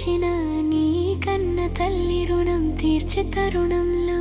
చేసిన నీ కన్న తల్లి రుణం తీర్చే తరుణంలో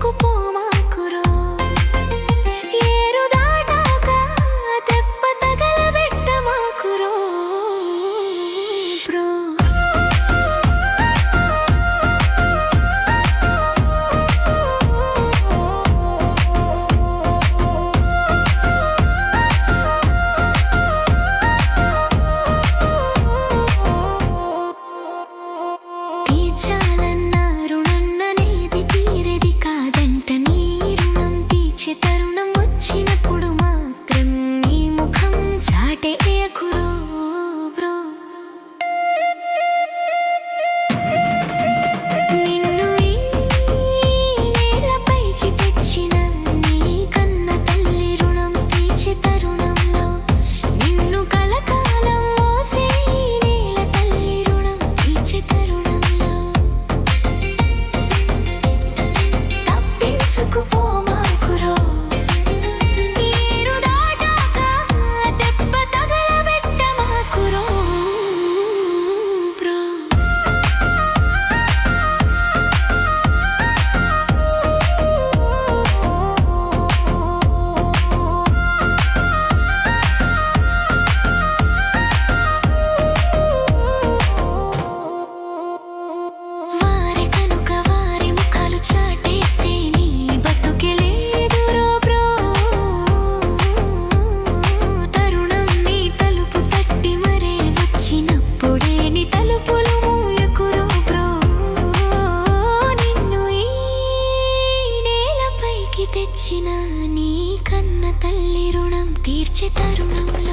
coupon. ఇచ్చిన నీ కన్న తల్లి రుణం తీర్చే తరుణంలో